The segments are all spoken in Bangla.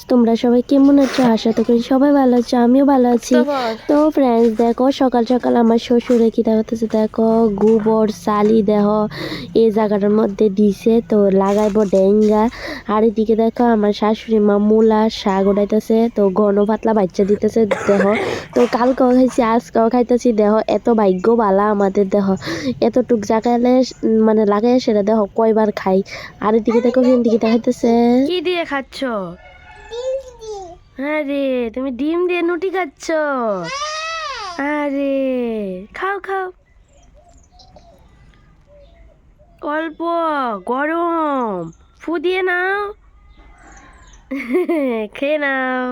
ফ্রেন্ডস তোমরা সবাই কেমন আছো? আশা তো করি সবাই ভালো আছো আমিও ভালো আছি। তো ফ্রেন্ডস দেখো সকাল সকাল আমার শ্বশুরে কি দেখাতেছে দেখো গোবর সালি দেহ এই জায়গাটার মধ্যে দিছে তো লাগাইব ডেঙ্গা। আর এদিকে দেখো আমার শাশুড়ি মা মূলা শাক উঠাইতেছে তো ঘন পাতলা বাচ্চা দিতেছে দেহ। তো কাল কালকেও খাইছি আজ আজকেও খাইতেছি দেহ। এত ভাগ্য বালা আমাদের দেহ। এতটুক জায়গালে মানে লাগাই সেটা দেহ কয়বার খাই? আর এদিকে দেখো দিকে দেখাইতেছে? কি দিয়ে খাচ্ছ? আরে, তুমি ডিম দিয়ে নুটি খাচ্ছ? আরে, খাও খাও। অল্প, গরম। ফু দিয়ে নাও। খেয়ে নাও।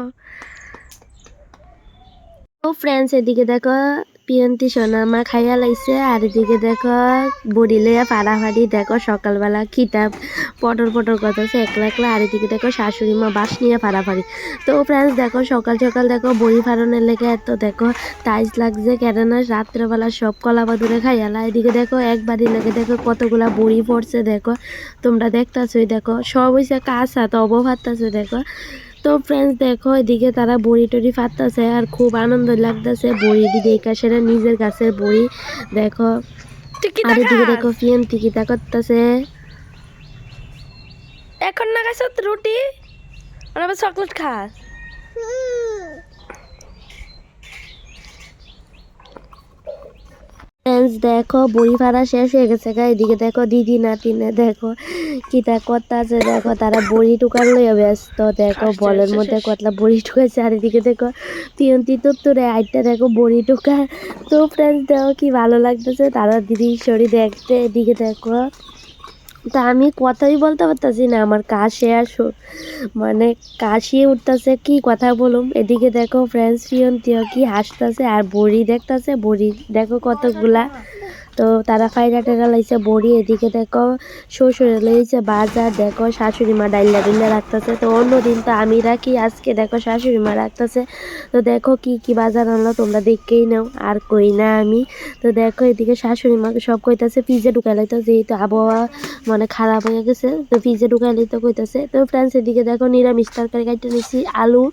ও ফ্রেন্ডস এদিকে দেখো পিয়ন্তি সোনা মা খাইয়া লাইছে। আর এদিকে দেখো, বড়ি লইয়া ফাড়াফাড়ি দেখো, সকালবেলা খিতাব পটর পটর করতেছে, একলা একলা। আর এদিকে দেখো, শাশুড়ি মা বাস নিয়ে ফাড়াফাড়ি তো ফ্রেন্ডস দেখো, সকাল সকাল দেখো বড়ি ফাড়ানোর লেগে এত দেখো টাইস লাগছে কেননা রাত্রেবেলা সব কলা বাদুরে খাইয়ালা এদিকে দেখো একবারই লেগে দেখো, কতগুলা বড়ি পড়ছে দেখো। তোমরা দেখতাছই দেখো, সব হইছে কাঁচা তো অবভাততাছে দেখো। তো ফ্রেন্ডস দেখো এদিকে তারা বড়ি টড়ি ফাটতেছে আর খুব আনন্দ লাগতেছে। বড়ি দেখা সেটা নিজের গাছের বড়ি দেখো। আর এদিকে? দেখো পিএম টিকিটা করতেছে। এখন না খাইছ রুটি? আর চকলেট খাস ফ্রেন্ডস দেখো বড়ি ভাড়া শেষ হয়ে গেছে গা এদিকে দেখো দিদি নাতিনে দেখো কিতা করতেছে দেখো তারা বড়ি টুকার লইয়া ব্যস্ত দেখো বলের মধ্যে কতলা বড়ি টুকাইছে। আর এদিকে দেখো পিয়ন্তি তোরে আইটা দেখো বড়ি টুকা। তো ফ্রেন্ডস দেখো কি ভালো লাগতেছে। তারা দিদি শরীর দেখতে। এদিকে দেখো তা আমি কথাই বলতে পারতেছি না, আমার কাশে আসো মানে কাশিয়ে উঠতেছে, কি কথা বলুম? এদিকে দেখো ফ্রেন্ডস প্রিয়ন্তিও কি হাসতেছে আর বড়ি দেখতেছে, বড়ি দেখো কতগুলা। তো তারা ফাইরা টেরা লাইছে, বড়ি এদিকে দেখো শ্বশুরে লইছে বাজার, দেখো শাশুড়ি মা ডাইলা ডিল্লা রাখতেছে। তো অন্যদিন তো আমি রাখি, আজকে দেখো শাশুড়ি মা রাখতেছে। তো দেখো কি কি বাজার আনলো, তোমরা দেখকেই নাও, আর কই না আমি। তো দেখো এদিকে শাশুড়ি মাকে সব কইতাছে ফ্রিজে ঢুকাই লাইতো, যেহেতু আবহাওয়া মানে খারাপ হয়ে গেছে, তো ফ্রিজে ঢুকাই লাইতো কইতাছে। তো ফ্রেন্ডস এদিকে দেখো নিরামিষ তরকারি কাটতে নিচ্ছি আলু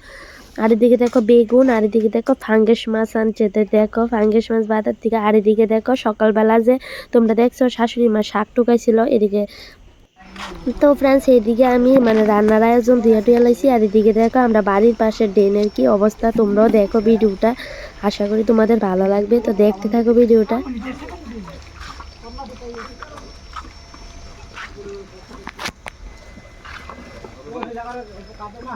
আর এদিকে দেখো বেগুন আর এদিকে দেখো ফাঙ্গেস মাছ আনছে। দেখো ফাঙ্গেস মাছ বাজার থেকে আর এদিকে দেখো সকালবেলা যে তোমরা দেখছ শাশুড়ি মা শাক টুকাইছিল এদিকে। তো ফ্রেন্ডস এইদিকে আমি মানে রান্নার আয়োজন ধুয়ে টুয়ে লাইছি। আর এদিকে দেখো আমরা বাড়ির পাশে ড্রেনের কি অবস্থা, তোমরাও দেখো ভিডিওটা। আশা করি তোমাদের ভালো লাগবে। তো দেখতে থাকো ভিডিওটা। না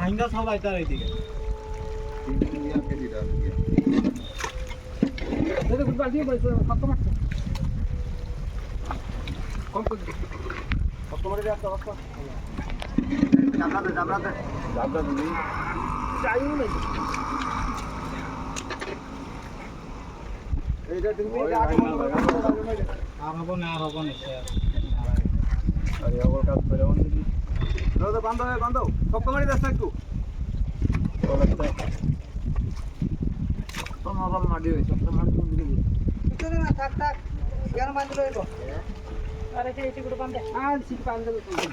ভাঙ্গা সবাই তার এইদিকে। কম কত কত মারে যাচ্ছে অবস্থা জাবরাতে জাবরাতে জাবরাতে দিই চাইও না এইটা তুমি আর হব না আর হব না আরে আবার কাজ করে অন দিদি দাদা বান্ধব বান্ধব সব তোমারই রাস্তা একটু। তোমার বাবা মাটি হয়েছে তোমার না থাক থাক। কেন বান্ধব আরে সেই সিকুড় বান্ধে আর বান্ধব তুমি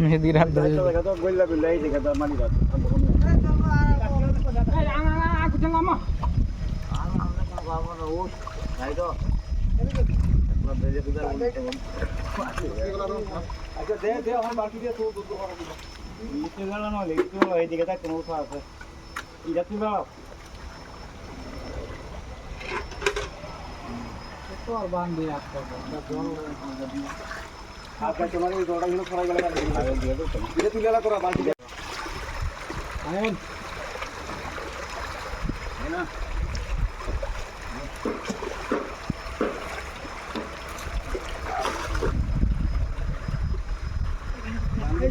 মেহেদির হাত ধরে। গোল্লা গোল্লা এই জায়গা মানি রাত আচ্ছা দে দে আমার বাকি দিয়ে তো দুটো করা দিবা নিচে গেল নলে একটু এইদিকে দেখ কোনো উঠা আছে। এটা তুই বেড়াও আজকে তোমার এই জলটা কিন্তু সরাই গেলে এটা তুই গেলা করা বালতি না এই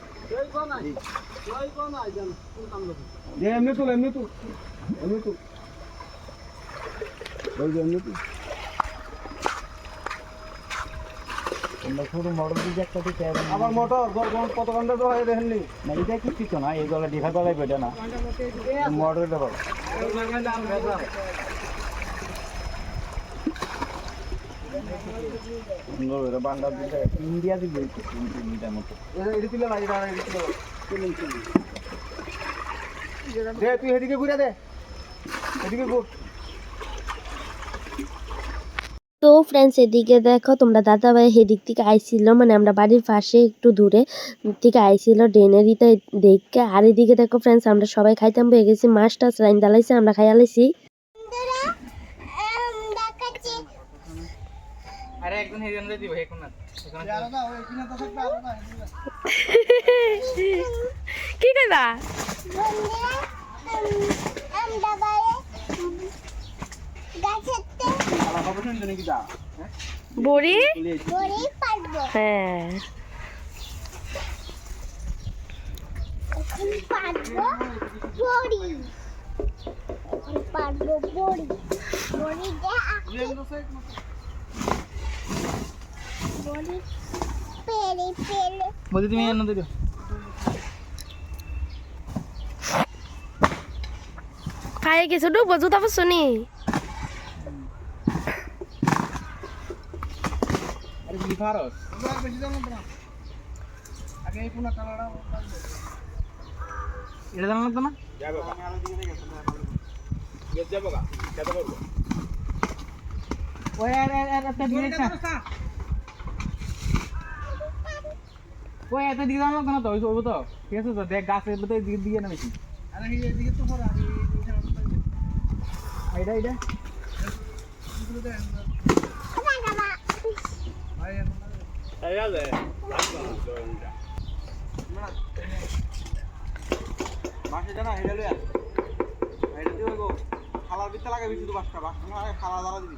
এমনি তুল এমনি তুল। এমনি তুল। ওই যে এমনি তুল। আমার মোটর কত ঘণ্টা তো হয় দেখেননি? না এটা কি কিছু না এই গলা দেখা গলায় পেটে না। মোটর দেবো সুন্দর এটা বাংলা দিতে ইন্ডিয়া মতো এটা না এটা তুলে দে তুই এদিকে ঘুরে দে এদিকে ঘুর তো ফ্রেন্ডস এদিকে দেখো, তোমরা দাদা ভাই সেদিক থেকে আইছিল মানে আমরা বাড়ির পাশে একটু দূরে থেকে আইছিল ড্রেনেরিতে দেখে। আর এদিকে দেখো ফ্রেন্ডস আমরা সবাই খাইতাম পেয়ে গেছি, মাছ টাছ লাইন দালাইছে আমরা খাই আলাইছি আরে একজন হেজন দিব এখন না কি কইবা বড়ি? হ্যাঁ। পারব বড়ি। বড়ি। বলছি তুমি এনে দিও। খাই কিছু ডুবো জুতা এই পুনা কালাড়া এটা জানা লাগতো না যাবে যাব গা। কত করব ওই আর আর একটা দিয়ে দিছা ওই এত দিকে জানা লাগতো না তো ওই ওই তো। ঠিক আছে তো দেখ গাছের ভিতরে দিকে দিয়ে না বেশি। আরে এই এদিকে তো পড়া আমি এইটা এইটা এই আছে মাসে জানা হেডে লইয়া। হেডে দিও গো খালার ভিতরে লাগাবি শুধু বাসটা বাস খালা দাঁড়া দিবি।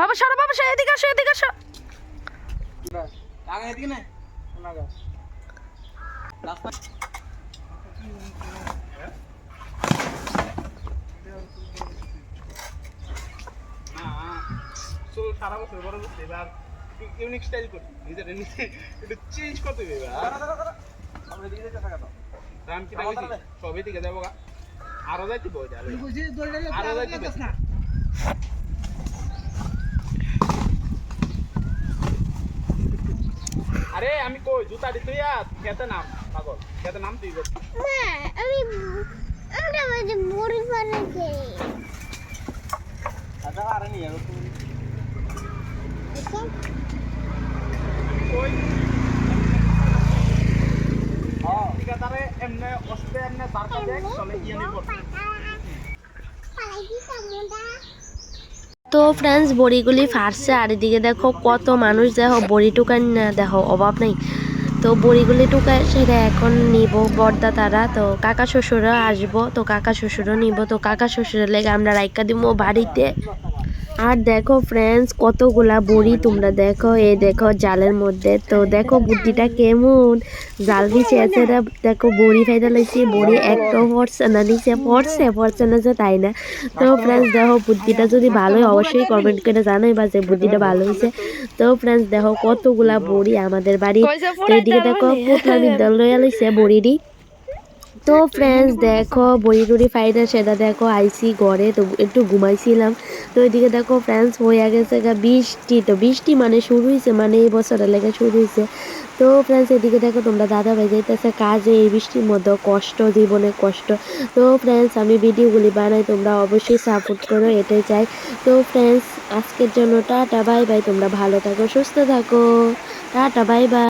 বাবা সরো বাবা সরো এদিকে আসো এদিকে আসো। সারা বছর বড় করতে এবার ইউনিক স্টাইল করতে নিজের নিজে একটু চেঞ্জ করতে হবে এবার। আমরা এদিকে যেতে থাকা দাম কি যাব আরও যাইতে বই আরও যাইতে আরে আমি কই জুতা দিতে খেতে নাম পাগল খেতে নাম তুই বল মা আমি আমরা মাঝে বড়ি পারেছে আচ্ছা আরে নিয়ে কই হ্যাঁ ঠিক আছে আরে এমনে অস্তে এমনে তারকা দেখ চলে ইয়ে নিব পালাই সামুদা তো ফ্রেন্ডস বড়িগুলি ফাটছে আর এদিকে দেখো কত মানুষ, দেখো বড়ি টুকান না, দেখো অভাব নেই। তো বড়িগুলি টুকায়, সেটা এখন নিব বর্দা তারা। তো কাকা শ্বশুরও আসব, তো কাকা শ্বশুরও নিব, তো কাকা শ্বশুরের লেগে আমরা রাইকা দিব বাড়িতে। আর দেখো ফ্রেন্ডস কতগুলা বড়ি তোমরা দেখো এই দেখো জালের মধ্যে। তো দেখো বুদ্ধিটা কেমন? জাল দিছে এছাড়া দেখো বড়ি ফাইদা লাগছে বড়ি একটা পড়ছে না নিচে পড়ছে পড়ছে না যে তাই না। তো ফ্রেন্ডস দেখো বুদ্ধিটা যদি ভালো হয় অবশ্যই কমেন্ট করে জানাই বা যে বুদ্ধিটা ভালো হয়েছে তো ফ্রেন্ডস দেখো কতগুলা বড়ি আমাদের বাড়ি তো এদিকে দেখো পুতলা বিদ্যালয় লইছে বড়িরই তো ফ্রেন্ডস দেখো বড়ি টড়ি সেটা দেখো, আইসি ঘরে, তো একটু ঘুমাইছিলাম। তো এদিকে দেখো ফ্রেন্ডস হয়ে গেছে গা বৃষ্টি। তো বৃষ্টি মানে শুরু হয়েছে মানে এই বছরের লেগে শুরু হয়েছে তো ফ্রেন্ডস এদিকে দেখো তোমরা দাদা ভাই যাইতেছে কাজে, এই বৃষ্টির মধ্যে কষ্ট, জীবনে কষ্ট। তো ফ্রেন্ডস আমি ভিডিওগুলি বানাই, তোমরা অবশ্যই সাপোর্ট করো, এটাই চাই। তো ফ্রেন্ডস আজকের জন্য টাটা বাই বাই তোমরা ভালো থাকো, সুস্থ থাকো। Tata bye bye